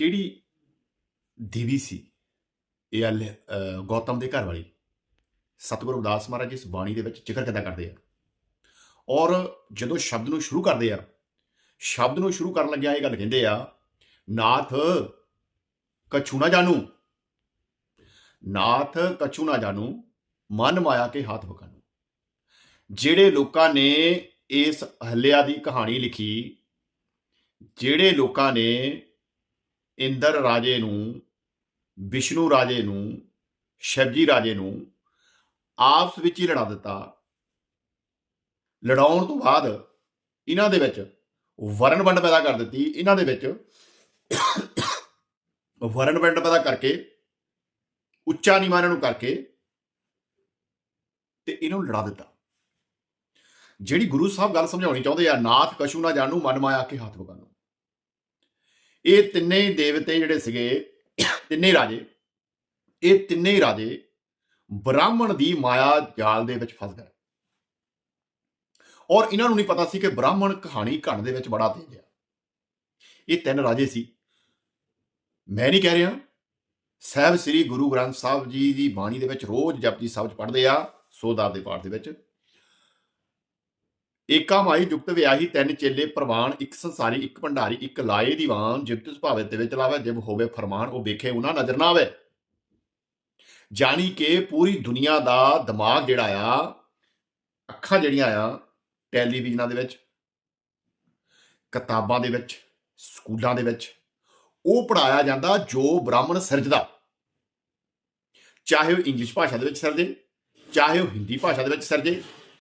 ਕਿਹੜੀ ਦੀਵੀ ਸੀ? ਇਹ ਆ ਲੈ- ਗੌਤਮ ਦੇ ਘਰ ਵਾਲੀ। ਸਤਿਗੁਰੂ ਰਵਿਦਾਸ ਮਹਾਰਾਜ ਇਸ ਬਾਣੀ ਦੇ ਵਿੱਚ ਜ਼ਿਕਰ ਕਿੱਦਾਂ ਕਰਦੇ ਆ? ਔਰ ਜਦੋਂ ਸ਼ਬਦ ਨੂੰ ਸ਼ੁਰੂ ਕਰਦੇ ਆ, ਸ਼ਬਦ ਨੂੰ ਸ਼ੁਰੂ ਕਰਨ ਲੱਗਿਆ ਇਹ ਗੱਲ ਕਹਿੰਦੇ ਆ, ਨਾਥ ਕਛੂ ਨਾ ਜਾਣੂ। ਨਾਥ ਕਛੂ ਨਾ ਜਾਣੂ, ਮਨ ਮਾਇਆ ਕੇ ਹੱਥ ਬਕਾਨੂ ਜਿਹੜੇ ਲੋਕਾਂ ਨੇ ਇਸ ਹੱਲਿਆ ਦੀ ਕਹਾਣੀ ਲਿਖੀ, ਜਿਹੜੇ ਲੋਕਾਂ ਨੇ ਇੰਦਰ ਰਾਜੇ ਨੂੰ, ਵਿਸ਼ਨੂੰ ਰਾਜੇ ਨੂੰ ਸ਼ਿਵਜੀ ਰਾਜੇ ਨੂੰ ਆਪਸ ਵਿੱਚ ਹੀ ਲੜਾ ਦਿੱਤਾ। ਲੜਾਉਣ ਤੋਂ ਬਾਅਦ ਇਹਨਾਂ ਦੇ ਵਿੱਚ ਵਰਨ ਵੰਡ ਪੈਦਾ ਕਰ ਦਿੱਤੀ। ਇਹਨਾਂ ਦੇ ਵਿੱਚ ਵਰਨ ਵੰਡ ਪੈਦਾ ਕਰਕੇ, ਉੱਚਾ ਨੀਵਾਂ ਨੂੰ ਕਰਕੇ ਤੇ ਇਹਨੂੰ ਲੜਾ ਦਿੱਤਾ। ਜਿਹੜੀ ਗੁਰੂ ਸਾਹਿਬ ਗੱਲ ਸਮਝਾਉਣੀ ਚਾਹੁੰਦੇ ਆ, ਨਾਥ ਕਸ਼ੂ ਨਾ ਜਾਣੂ, ਮਨ ਮਾਇਆ ਕੇ ਹੱਥ ਬਗਾਨੂ ਇਹ ਤਿੰਨੇ ਹੀ ਦੇਵਤੇ ਜਿਹੜੇ ਸੀਗੇ, ਤਿੰਨੇ ਰਾਜੇ, ਇਹ ਤਿੰਨੇ ਹੀ ਰਾਜੇ ਬ੍ਰਾਹਮਣ ਦੀ ਮਾਇਆ ਜਾਲ ਦੇ ਵਿੱਚ ਫਸ ਗਏ। ਔਰ ਇਹਨਾਂ ਨੂੰ ਨਹੀਂ ਪਤਾ ਸੀ ਕਿ ਬ੍ਰਾਹਮਣ ਕਹਾਣੀ ਘਣ ਦੇ ਵਿੱਚ ਬੜਾ ਤੇਜ ਹੈ ਇਹ ਤਿੰਨ ਰਾਜੇ ਸੀ। ਮੈਂ ਨਹੀਂ ਕਹਿ ਰਿਹਾ, ਸਾਹਿਬ ਸ੍ਰੀ ਗੁਰੂ ਗ੍ਰੰਥ ਸਾਹਿਬ ਜੀ ਦੀ ਬਾਣੀ ਦੇ ਵਿੱਚ ਰੋਜ਼ ਜਪਜੀ ਸਾਹਿਬ ਚ ਪੜ੍ਹਦੇ ਆ ਸੋਦਾਰ ਦੇ ਪਾਠ ਦੇ ਵਿੱਚ। ਏਕਾ ਮਾਈ ਜੁਗਤ ਵਿਆਹੀ ਤਿੰਨ ਚੇਲੇ ਪ੍ਰਵਾਨ, ਇੱਕ ਸੰਸਾਰੀ, ਇੱਕ ਭੰਡਾਰੀ, ਇੱਕ ਲਾਏ ਦੀਵਾਨ ਜਿਵਤ ਸੁਭਾਵੇ ਤੇ ਵਿੱਚ ਲਾਵੇ ਜਿਵ ਹੋਵੇ ਫਰਮਾਨ, ਉਹ ਵੇਖੇ ਉਹਨਾਂ ਨਜ਼ਰ ਨਾ ਆਵੇ। ਜਾਣੀ ਕਿ ਪੂਰੀ ਦੁਨੀਆ ਦਾ ਦਿਮਾਗ ਜਿਹੜਾ ਆ, ਅੱਖਾਂ ਜਿਹੜੀਆਂ ਆ, ਟੈਲੀਵਿਜ਼ਨਾਂ ਦੇ ਵਿੱਚ, ਕਿਤਾਬਾਂ ਦੇ ਵਿੱਚ, ਸਕੂਲਾਂ ਦੇ ਵਿੱਚ, ਉਹ ਪੜਾਇਆ ਜਾਂਦਾ ਜੋ ਬ੍ਰਾਹਮਣ ਸਿਰਜਦਾ। ਚਾਹੇ ਉਹ ਇੰਗਲਿਸ਼ ਭਾਸ਼ਾ ਦੇ ਵਿੱਚ ਸਿਰਜੇ, ਚਾਹੇ ਉਹ ਹਿੰਦੀ ਭਾਸ਼ਾ ਦੇ ਵਿੱਚ ਸਿਰਜੇ